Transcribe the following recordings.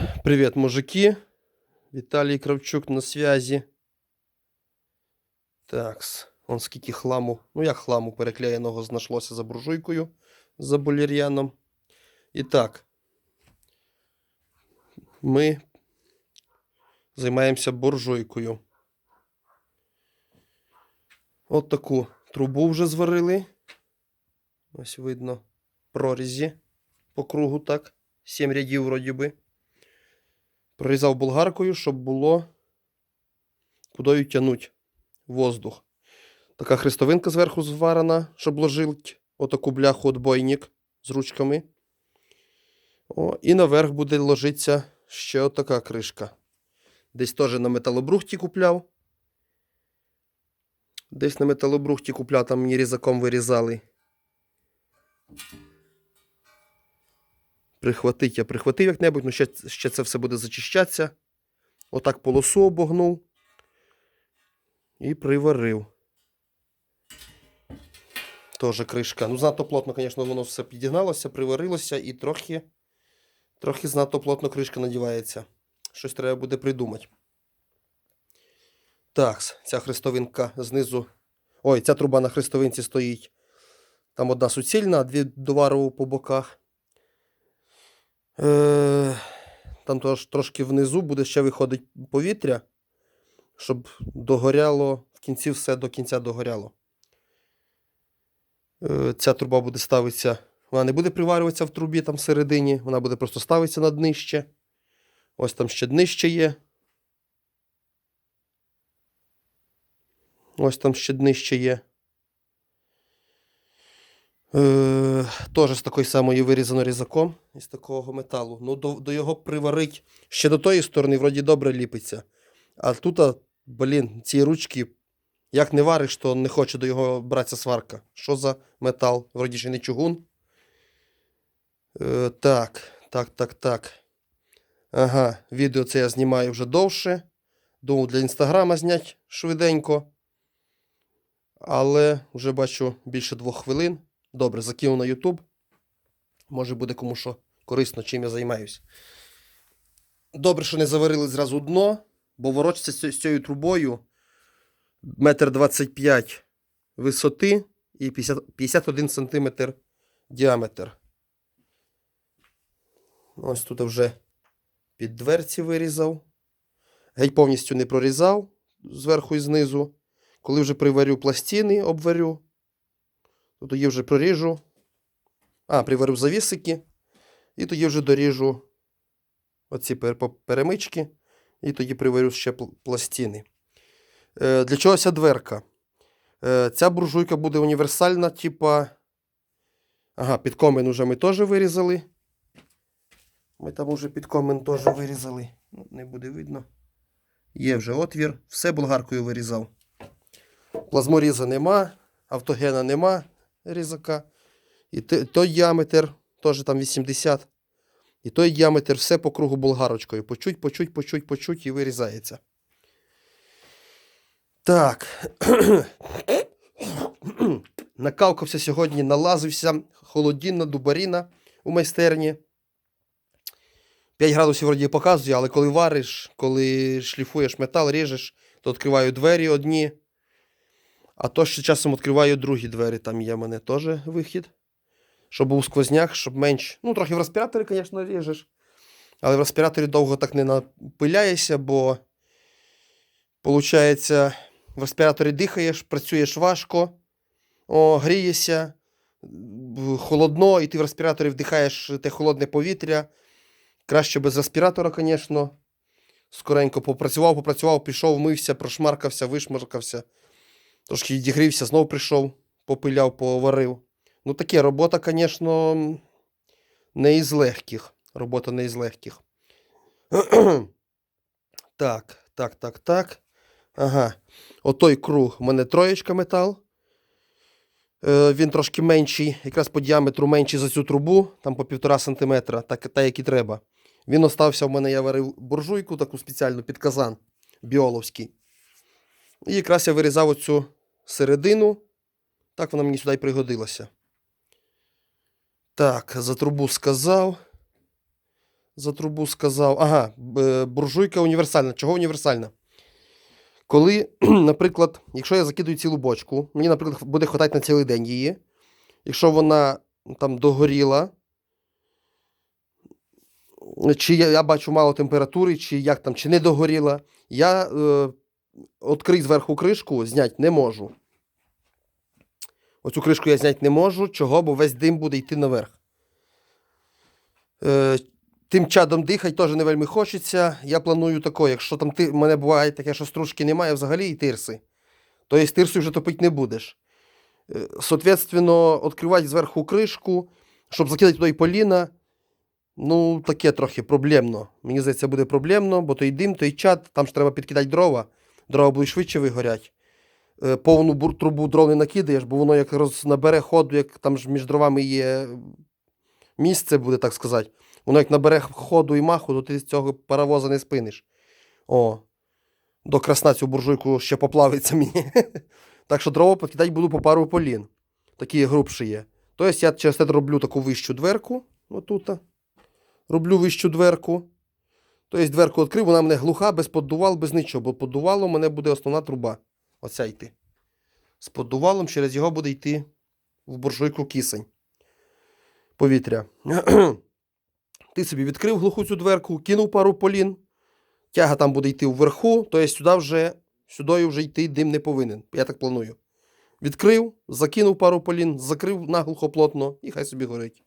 Привет, мужики. Віталій Кравчук на связі. Такс. Он скільки хламу. Ну, як хламу переклеєного знашлося за буржуйкою, за болір'яном. І так. Ми займаємося буржуйкою. От таку трубу вже зварили. Ось видно прорізі по кругу, так. Сім рядів вроді би. Прорізав болгаркою, щоб було кудою тянуть воздух. Така хрестовинка зверху зварена, щоб ложить отаку бляху отбойник з ручками. О, і наверх буде ложитися ще отака кришка. Десь теж на металобрухті купляв. Десь на металобрухті купляв, там мені різаком вирізали. Прихватить я прихватив як-небудь, ну ще, ще це все буде зачищатися. Отак полосу обогнув і приварив. Тоже кришка. Ну, знато плотно, звісно, воно все підігналося, приварилося і трохи, трохи знато плотно кришка надівається. Щось треба буде придумати. Так, ця хрестовинка знизу. Ой, ця труба на хрестовинці стоїть. Там одна суцільна, дві доварову по боках. Е, Там трошки внизу буде ще виходить повітря, щоб догоряло, в кінці все до кінця догоряло. Е, Ця труба буде ставитися, вона не буде приварюватися в трубі там всередині, вона буде просто ставитися на днище. Ось там ще днище є. Ось там ще днище є. Е, Теж з такої самої вирізано різаком із такого металу. Ну, до, до його приварить ще до тої сторони, вроді добре ліпиться. А тут, блін, ці ручки, як не вариш, то не хоче до його братися сварка. Що за метал? Вроді ще не чугун. Е, так, так, так, так. Ага, відео це я знімаю вже довше. Думав для інстаграма зняти швиденько. Але вже бачу більше двох хвилин. Добре, закинув на YouTube. Може буде кому що корисно, чим я займаюся. Добре, що не заварили зразу дно, бо ворочиться з цією трубою метр 25 висоти і 50, 51 см діаметр. Ось тут вже під дверці вирізав. Геть повністю не прорізав зверху і знизу. Коли вже приварю пластини, обварю, то тоді вже проріжу. А, приварю завісики. І тоді вже доріжу оці перемички. І тоді приварю ще пластини. Е, для чого ця дверка? Е, ця буржуйка буде універсальна, типа. Ага, підкомен уже ми теж вирізали. Ми там уже підкомен теж вирізали. Ну, не буде видно. Є вже отвір. Все болгаркою вирізав. Плазморіза нема, автогена нема різака. І той діаметр, теж там 80. І той діаметр все по кругу болгарочкою. Почуть, почуть, почуть, почуть і вирізається. Так. Накавкався сьогодні, налазився. Холодінна, дубаріна у майстерні. 5 градусів вроді показує, але коли вариш, коли шліфуєш метал, ріжеш, то відкриваю двері одні. А то ще часом відкриваю другі двері. Там є в мене теж вихід. Щоб був сквозняк, щоб менш. Ну, трохи в респіраторі, звісно, ріжеш. Але в респіраторі довго так не напиляєшся, бо, виходить, в респіраторі дихаєш, працюєш важко, о, грієшся, холодно, і ти в респіраторі вдихаєш те холодне повітря. Краще без респіратора, звісно. Скоренько попрацював, попрацював, пішов, мився, прошмаркався, вишмаркався. Трошки відігрівся, знов прийшов, попиляв, поварив. Ну, таке робота, звісно, не із легких. Робота не із легких. так, так, так, так. Ага. Отой круг у мене троєчка метал. Е, він трошки менший, якраз по діаметру менший за цю трубу, там по півтора сантиметра, так, так як і треба. Він остався в мене, я варив буржуйку таку спеціальну під казан біоловський. І якраз я вирізав оцю середину. Так вона мені сюди й пригодилася. Так, за трубу сказав. за трубу сказав. Ага, буржуйка універсальна. Чого універсальна? Коли, наприклад, якщо я закидую цілу бочку, мені, наприклад, буде хватати на цілий день її. Якщо вона там догоріла, чи я, я бачу мало температури, чи як там, чи не догоріла, я е, відкрий зверху кришку, зняти не можу. Оцю кришку я зняти не можу. Чого? Бо весь дим буде йти наверх. Е, тим чадом дихати теж не вельми хочеться. Я планую тако, якщо там ти, мене буває таке, що стружки немає взагалі і тирси, то є тирсою вже топити не будеш. Е, Соответственно, відкривати зверху кришку, щоб закидати туди поліна, ну, таке трохи проблемно. Мені здається, буде проблемно, бо той дим, той чад, там ж треба підкидати дрова. Дрова будуть швидше вигорять. Е, Повну трубу дров не накидаєш, бо воно як роз... набере ходу, як там ж між дровами є місце, буде так сказати. Воно як набере ходу і маху, то ти з цього паровоза не спиниш. О, до красна цю буржуйку ще поплавиться мені. так що дрова підкидати буду по пару полін. Такі грубші є. Тобто я через це роблю таку вищу дверку. Отут. Роблю вищу дверку. Тобто дверку відкрив, вона мене глуха, без поддувал, без нічого, бо поддувало мене буде основна труба. Оця йти. З поддувалом через його буде йти в буржуйку кисень. Повітря. Ти собі відкрив глуху цю дверку, кинув пару полін. Тяга там буде йти вверху, тобто сюди вже, сюди вже йти дим не повинен. Я так планую. Відкрив, закинув пару полін, закрив наглухо плотно і хай собі горить.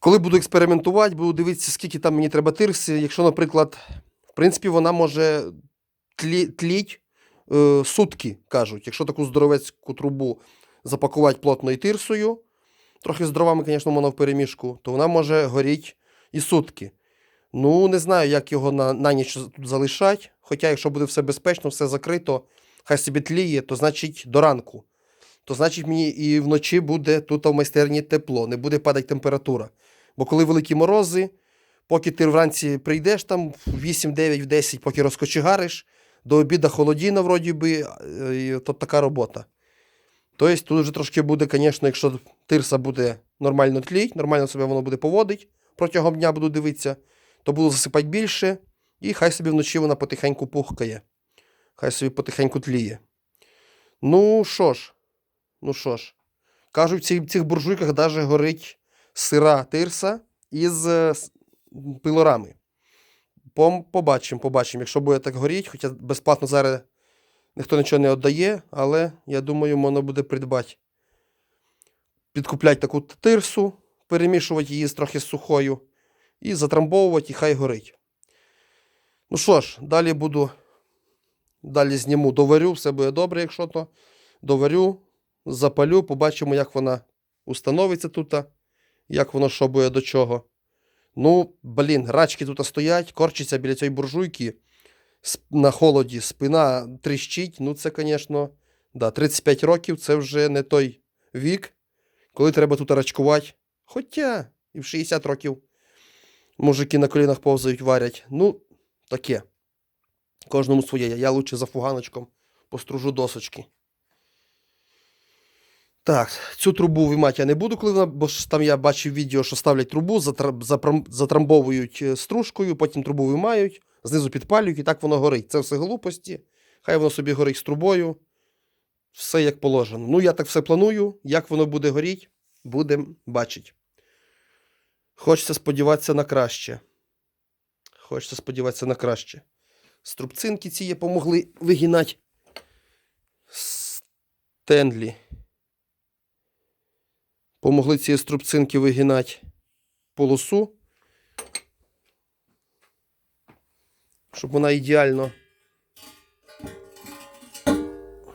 Коли буду експериментувати, буду дивитися, скільки там мені треба тирси. Якщо, наприклад, в принципі, вона може тлі, тліть е, сутки, кажуть. Якщо таку здоровецьку трубу запакувати плотною тирсою, трохи з дровами, звісно, воно в перемішку, то вона може горіти і сутки. Ну, не знаю, як його на, на ніч тут залишати. Хоча, якщо буде все безпечно, все закрито, хай собі тліє, то значить до ранку. То значить мені і вночі буде тут в майстерні тепло, не буде падати температура. Бо коли великі морози, поки ти вранці прийдеш там в 8, 9, в 10, поки розкочегариш, до обіду холодіно, вроді би, то така робота. Тобто тут вже трошки буде, звісно, якщо тирса буде нормально тліть, нормально себе воно буде поводити, протягом дня буду дивитися, то буду засипати більше, і хай собі вночі вона потихеньку пухкає. Хай собі потихеньку тліє. Ну що ж, ну що ж, кажуть, в цих буржуйках навіть горить сира тирса із е, пилорами. Побачимо, побачимо. Якщо буде так горіти, хоча безплатно зараз ніхто нічого не віддає, але я думаю, можна буде придбати. Підкупляти таку тирсу, перемішувати її трохи з сухою і затрамбовувати, і хай горить. Ну що ж, далі буду. Далі зніму, доварю, все буде добре, якщо то. Доварю, запалю, побачимо, як вона установиться тут, як воно що буде до чого. Ну, блін, рачки тут стоять, корчиться біля цієї буржуйки на холоді, спина тріщить. Ну, це, звісно, да, 35 років це вже не той вік, коли треба тут рачкувати. Хоча і в 60 років мужики на колінах повзають, варять. Ну, таке. Кожному своє. Я лучше за фуганочком постружу досочки. Так, цю трубу виймати я не буду, коли вона, бо там я бачив відео, що ставлять трубу, затрамбовують е, стружкою, потім трубу виймають, знизу підпалюють і так воно горить. Це все глупості. Хай воно собі горить з трубою. Все як положено. Ну, я так все планую. Як воно буде горіти, будемо бачити. Хочеться сподіватися на краще. Хочеться сподіватися на краще. Струбцинки ці є помогли вигинати. Стенлі. Помогли ці струбцинки вигинати полосу. Щоб вона ідеально.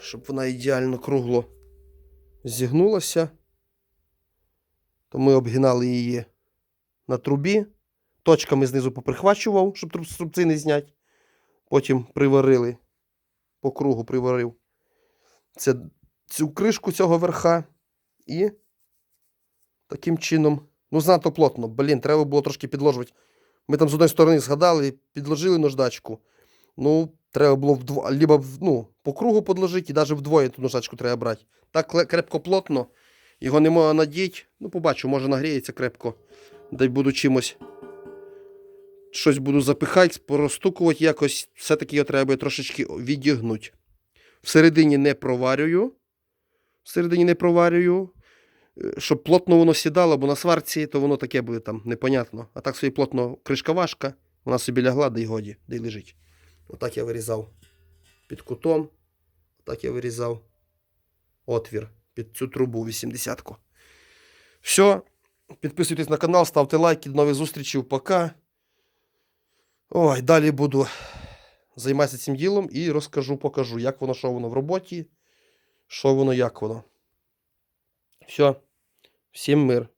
Щоб вона ідеально кругло зігнулася. То ми обгинали її на трубі. Точками знизу поприхвачував, щоб труб- струбцини зняти. Потім приварили. По кругу приварив. Це, цю кришку цього верха. І таким чином. Ну, занадто плотно. Блін, треба було трошки підложувати. Ми там з одної сторони згадали, підложили наждачку. Ну, треба було вдво... либо ну, по кругу подложити, і навіть вдвоє ту наждачку треба брати. Так крепко плотно. Його не можна надіти. Ну, побачу, може нагріється крепко. Дай буду чимось щось буду запихати, поростукувати якось. Все-таки його треба трошечки відігнути. Всередині не проварюю. Всередині не проварюю. Щоб плотно воно сідало, бо на сварці, то воно таке буде там непонятно. А так собі плотно кришка важка, вона собі лягла, де й годі, де й лежить. Отак я вирізав під кутом. Отак я вирізав отвір під цю трубу 80-ку. Все. Підписуйтесь на канал, ставте лайки. До нових зустрічей. Пока. Ой, далі буду займатися цим ділом і розкажу, покажу, як воно, що воно в роботі, що воно, як воно. Все. Всім мир.